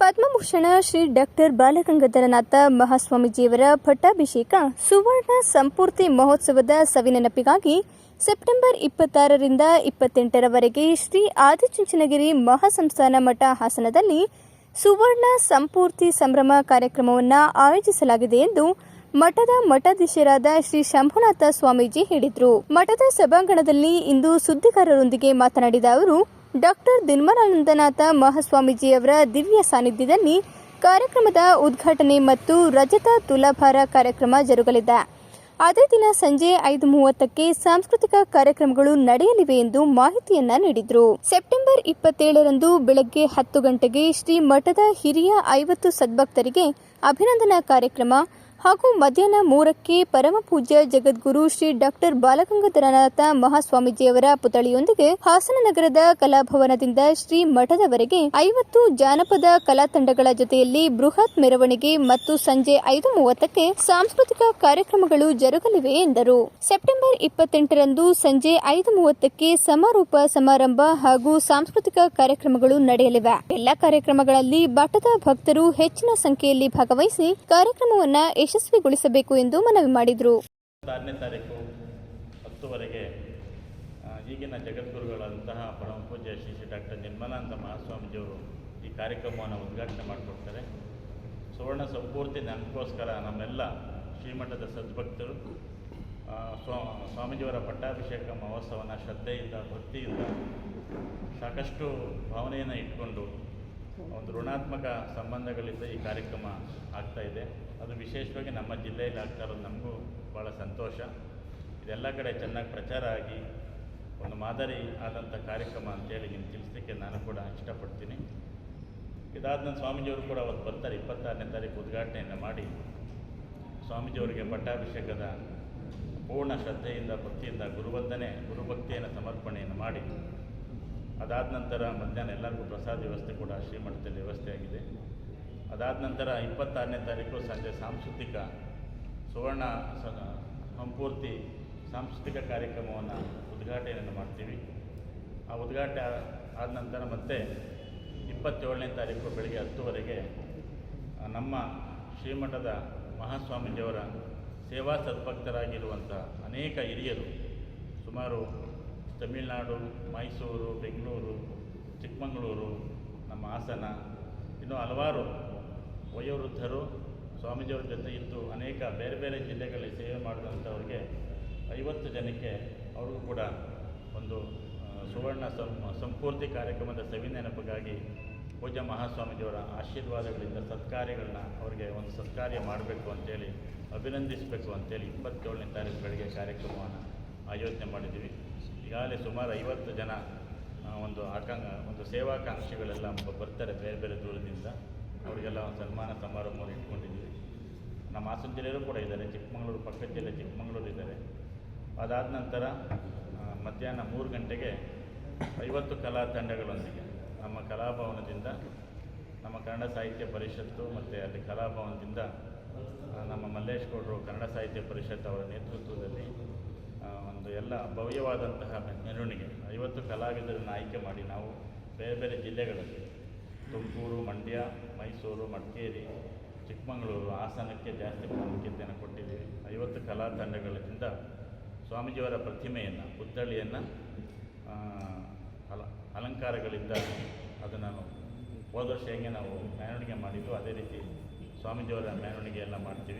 Padma Bhushan Shri doctor Balagangadharanatha ಮಹಾಸ್ವಾಮೀಜಿಯವರ ಪಟ್ಟಾಭಿಷೇಕ ಸುವರ್ಣ ಸಂಪೂರ್ತಿ ಮಹೋತ್ಸವದ ಸವಿನೆನಪಿಗಾಗಿ ಸೆಪ್ಟೆಂಬರ್ ಇಪ್ಪತ್ತಾರರಿಂದ ಇಪ್ಪತ್ತೆಂಟರವರೆಗೆ ಶ್ರೀ ಆದಿಚುಂಚನಗಿರಿ ಮಹಾಸಂಸ್ಥಾನ ಮಠ ಹಾಸನದಲ್ಲಿ ಸುವರ್ಣ ಸಂಪೂರ್ತಿ ಸಂಭ್ರಮ ಕಾರ್ಯಕ್ರಮವನ್ನು ಆಯೋಜಿಸಲಾಗಿದೆ ಎಂದು ಮಠದ ಮಠಾಧೀಶರಾದ ಶ್ರೀ ಶಂಭುನಾಥ ಸ್ವಾಮೀಜಿ ಹೇಳಿದರು. ಮಠದ ಸಭಾಂಗಣದಲ್ಲಿ ಇಂದು ಸುದ್ದಿಗಾರರೊಂದಿಗೆ ಮಾತನಾಡಿದ ಅವರು ಡಾಕ್ಟರ್ ದಿನ್ಮರಾನಂದನಾಥ ಮಹಾಸ್ವಾಮೀಜಿಯವರ ದಿವ್ಯ ಸಾನ್ನಿಧ್ಯದಲ್ಲಿ ಕಾರ್ಯಕ್ರಮದ ಉದ್ಘಾಟನೆ ಮತ್ತು ರಜತ ತುಲಾಭಾರ ಕಾರ್ಯಕ್ರಮ ಜರುಗಲಿದೆ. ಅದೇ ದಿನ ಸಂಜೆ ಐದು ಮೂವತ್ತಕ್ಕೆ ಸಾಂಸ್ಕೃತಿಕ ಕಾರ್ಯಕ್ರಮಗಳು ನಡೆಯಲಿವೆ ಎಂದು ಮಾಹಿತಿಯನ್ನ ನೀಡಿದರು. ಸೆಪ್ಟೆಂಬರ್ ಇಪ್ಪತ್ತೇಳರಂದು ಬೆಳಗ್ಗೆ ಹತ್ತು ಗಂಟೆಗೆ ಶ್ರೀ ಮಠದ ಹಿರಿಯ ಐವತ್ತು ಸದ್ಭಕ್ತರಿಗೆ ಅಭಿನಂದನಾ ಕಾರ್ಯಕ್ರಮ ಹಾಗೂ ಮಧ್ಯಾಹ್ನ ಮೂರಕ್ಕೆ ಪರಮಪೂಜ್ಯ ಜಗದ್ಗುರು ಶ್ರೀ ಡಾಕ್ಟರ್ ಬಾಲಗಂಗಾಧರನಾಥ ಮಹಾಸ್ವಾಮೀಜಿಯವರ ಪುತ್ಥಳಿಯೊಂದಿಗೆ ಹಾಸನ ನಗರದ ಕಲಾಭವನದಿಂದ ಶ್ರೀ ಮಠದವರೆಗೆ ಐವತ್ತು ಜಾನಪದ ಕಲಾ ತಂಡಗಳ ಜೊತೆಯಲ್ಲಿ ಬೃಹತ್ ಮೆರವಣಿಗೆ ಮತ್ತು ಸಂಜೆ ಐದು ಮೂವತ್ತಕ್ಕೆ ಸಾಂಸ್ಕೃತಿಕ ಕಾರ್ಯಕ್ರಮಗಳು ಜರುಗಲಿವೆ ಎಂದರು. ಸೆಪ್ಟೆಂಬರ್ ಇಪ್ಪತ್ತೆಂಟರಂದು ಸಂಜೆ ಐದು ಮೂವತ್ತಕ್ಕೆ ಸಮಾರೋಪ ಸಮಾರಂಭ ಹಾಗೂ ಸಾಂಸ್ಕೃತಿಕ ಕಾರ್ಯಕ್ರಮಗಳು ನಡೆಯಲಿವೆ. ಎಲ್ಲ ಕಾರ್ಯಕ್ರಮಗಳಲ್ಲಿ ಮಠದ ಭಕ್ತರು ಹೆಚ್ಚಿನ ಸಂಖ್ಯೆಯಲ್ಲಿ ಭಾಗವಹಿಸಿ ಕಾರ್ಯಕ್ರಮವನ್ನು ಯಶಸ್ವಿಗೊಳಿಸಬೇಕು ಎಂದು ಮನವಿ ಮಾಡಿದರು. ತಾರೀಕು ಹತ್ತುವರೆಗೆ ಈಗಿನ ಜಗದ್ಗುರುಗಳಂತಹ ಪರಮ ಪೂಜ್ಯ ಶ್ರೀ ಶ್ರೀ ಡಾಕ್ಟರ್ ನಿರ್ಮಲಾನಂದ ಮಹಾಸ್ವಾಮೀಜಿಯವರು ಈ ಕಾರ್ಯಕ್ರಮವನ್ನು ಉದ್ಘಾಟನೆ ಮಾಡಿಕೊಡ್ತಾರೆ. ಸುವರ್ಣ ಸಂಪೂರ್ತಿ ನೆನಪೋಸ್ಕರ ನಮ್ಮೆಲ್ಲ ಶ್ರೀಮಠದ ಸದ್ಭಕ್ತರು ಸ್ವಾಮೀಜಿಯವರ ಪಟ್ಟಾಭಿಷೇಕ ಮಹೋತ್ಸವನ ಶ್ರದ್ಧೆಯಿಂದ, ಭಕ್ತಿಯಿಂದ ಸಾಕಷ್ಟು ಭಾವನೆಯನ್ನು ಇಟ್ಕೊಂಡು ಒಂದು ಋಣಾತ್ಮಕ ಸಂಬಂಧಗಳಿಂದ ಈ ಕಾರ್ಯಕ್ರಮ ಆಗ್ತಾ ಇದೆ. ಅದು ವಿಶೇಷವಾಗಿ ನಮ್ಮ ಜಿಲ್ಲೆಯಲ್ಲಿ ಆಗ್ತಾ ಇರೋದು ನಮಗೂ ಭಾಳ ಸಂತೋಷ. ಇದೆಲ್ಲ ಕಡೆ ಚೆನ್ನಾಗಿ ಪ್ರಚಾರ ಆಗಿ ಒಂದು ಮಾದರಿ ಆದಂಥ ಕಾರ್ಯಕ್ರಮ ಅಂತೇಳಿ ನಿಮ್ಗೆ ತಿಳಿಸ್ಲಿಕ್ಕೆ ನಾನು ಕೂಡ ಇಷ್ಟಪಡ್ತೀನಿ. ಇದಾದ ನನ್ನ ಸ್ವಾಮೀಜಿಯವರು ಕೂಡ ಅವತ್ತು ಬರ್ತಾರೆ, ಇಪ್ಪತ್ತಾರನೇ ತಾರೀಕು ಉದ್ಘಾಟನೆಯನ್ನು ಮಾಡಿ. ಸ್ವಾಮೀಜಿಯವರಿಗೆ ಪಟ್ಟಾಭಿಷೇಕದ ಪೂರ್ಣ ಶ್ರದ್ಧೆಯಿಂದ, ಭಕ್ತಿಯಿಂದ, ಗುರುವಂದನೆ, ಗುರುಭಕ್ತಿಯನ್ನು, ಸಮರ್ಪಣೆಯನ್ನು ಮಾಡಿ. ಅದಾದ ನಂತರ ಮಧ್ಯಾಹ್ನ ಎಲ್ಲರಿಗೂ ಪ್ರಸಾದ ವ್ಯವಸ್ಥೆ ಕೂಡ ಶ್ರೀಮಠದಲ್ಲಿ ವ್ಯವಸ್ಥೆಯಾಗಿದೆ ಅದಾದ ನಂತರ ಇಪ್ಪತ್ತಾರನೇ ತಾರೀಕು ಸಂಜೆ ಸಾಂಸ್ಕೃತಿಕ ಸುವರ್ಣ ಸಂಪೂರ್ತಿ ಸಾಂಸ್ಕೃತಿಕ ಕಾರ್ಯಕ್ರಮವನ್ನು ಉದ್ಘಾಟನೆಯನ್ನು ಮಾಡ್ತೀವಿ. ಆ ಉದ್ಘಾಟನೆ ಆದ ನಂತರ ಮತ್ತೆ ಇಪ್ಪತ್ತೇಳನೇ ತಾರೀಕು ಬೆಳಗ್ಗೆ ಹತ್ತುವರೆಗೆ ನಮ್ಮ ಶ್ರೀಮಠದ ಮಹಾಸ್ವಾಮೀಜಿಯವರ ಸೇವಾ ಸದ್ಭಕ್ತರಾಗಿರುವಂಥ ಅನೇಕ ಹಿರಿಯರು, ಸುಮಾರು ತಮಿಳುನಾಡು, ಮೈಸೂರು, ಬೆಂಗಳೂರು, ಚಿಕ್ಕಮಗಳೂರು, ನಮ್ಮ ಹಾಸನ, ಇನ್ನೂ ಹಲವಾರು ವಯೋವೃದ್ಧರು, ಸ್ವಾಮೀಜಿಯವ್ರ ಜೊತೆ ಇದ್ದು ಅನೇಕ ಬೇರೆ ಬೇರೆ ಜಿಲ್ಲೆಗಳಲ್ಲಿ ಸೇವೆ ಮಾಡಿದಂಥವ್ರಿಗೆ ಐವತ್ತು ಜನಕ್ಕೆ ಅವ್ರಿಗೂ ಕೂಡ ಒಂದು ಸುವರ್ಣ ಸಂ, ಸಂಪೂರ್ತಿ ಕಾರ್ಯಕ್ರಮದ ಸವಿನೆನಪಿಗಾಗಿ ಪೂಜ್ಯ ಮಹಾಸ್ವಾಮೀಜಿಯವರ ಆಶೀರ್ವಾದಗಳಿಂದ ಸತ್ಕಾರ್ಯಗಳನ್ನ ಅವರಿಗೆ ಒಂದು ಸತ್ಕಾರ್ಯ ಮಾಡಬೇಕು ಅಂತೇಳಿ, ಅಭಿನಂದಿಸಬೇಕು ಅಂತೇಳಿ ಇಪ್ಪತ್ತೇಳನೇ ತಾರೀಕು ಬೆಳಗ್ಗೆ ಕಾರ್ಯಕ್ರಮವನ್ನು ಆಯೋಜನೆ ಮಾಡಿದ್ದೀವಿ. ಈಗಾಗಲೇ ಸುಮಾರು ಐವತ್ತು ಜನ ಒಂದು ಆಕಾಂಗ ಒಂದು ಸೇವಾಕಾಂಕ್ಷಿಗಳೆಲ್ಲ ಬರ್ತಾರೆ ಬೇರೆ ಬೇರೆ ದೂರದಿಂದ. ಅವರಿಗೆಲ್ಲ ಒಂದು ಸನ್ಮಾನ ಸಮಾರಂಭವನ್ನು ಇಟ್ಕೊಂಡಿದ್ದೀವಿ. ನಮ್ಮ ಹಾಸನ ಜಿಲ್ಲೆಯಲ್ಲೂ ಕೂಡ ಇದ್ದಾರೆ, ಚಿಕ್ಕಮಗಳೂರು ಪಕ್ಕದ ಜಿಲ್ಲೆ ಚಿಕ್ಕಮಗಳೂರು ಇದ್ದಾರೆ. ಅದಾದ ನಂತರ ಮಧ್ಯಾಹ್ನ ಮೂರು ಗಂಟೆಗೆ ಐವತ್ತು ಕಲಾ ತಂಡಗಳೊಂದಿಗೆ ನಮ್ಮ ಕಲಾಭವನದಿಂದ ನಮ್ಮ ಕನ್ನಡ ಸಾಹಿತ್ಯ ಪರಿಷತ್ತು ಮತ್ತು ಅಲ್ಲಿ ಕಲಾಭವನದಿಂದ ನಮ್ಮ ಮಲ್ಲೇಶ್ ಗೌಡರು ಕನ್ನಡ ಸಾಹಿತ್ಯ ಪರಿಷತ್ ಅವರ ನೇತೃತ್ವದಲ್ಲಿ ಎಲ್ಲ ಭವ್ಯವಾದಂತಹ ಮೆರವಣಿಗೆ. ಐವತ್ತು ಕಲಾವಿದರನ್ನು ಆಯ್ಕೆ ಮಾಡಿ ನಾವು ಬೇರೆ ಬೇರೆ ಜಿಲ್ಲೆಗಳಲ್ಲಿ ತುಮಕೂರು, ಮಂಡ್ಯ, ಮೈಸೂರು, ಮಡಿಕೇರಿ, ಚಿಕ್ಕಮಗಳೂರು ಹಾಸನಕ್ಕೆ ಜಾಸ್ತಿ ಪ್ರಾಮುಖ್ಯತೆಯನ್ನು ಕೊಟ್ಟಿದ್ದೀವಿ. ಐವತ್ತು ಕಲಾ ತಂಡಗಳಿಂದ ಸ್ವಾಮೀಜಿಯವರ ಪ್ರತಿಮೆಯನ್ನು, ಪುತ್ಥಳಿಯನ್ನು ಅಲ, ಅಲಂಕಾರಗಳಿಂದ ಅದನ್ನು ಹೋದ ವರ್ಷ ಹೆಂಗೆ ನಾವು ಮೆರವಣಿಗೆ ಮಾಡಿದ್ದು ಅದೇ ರೀತಿ ಸ್ವಾಮೀಜಿಯವರ ಮೆರವಣಿಗೆ ಎಲ್ಲ ಮಾಡಿ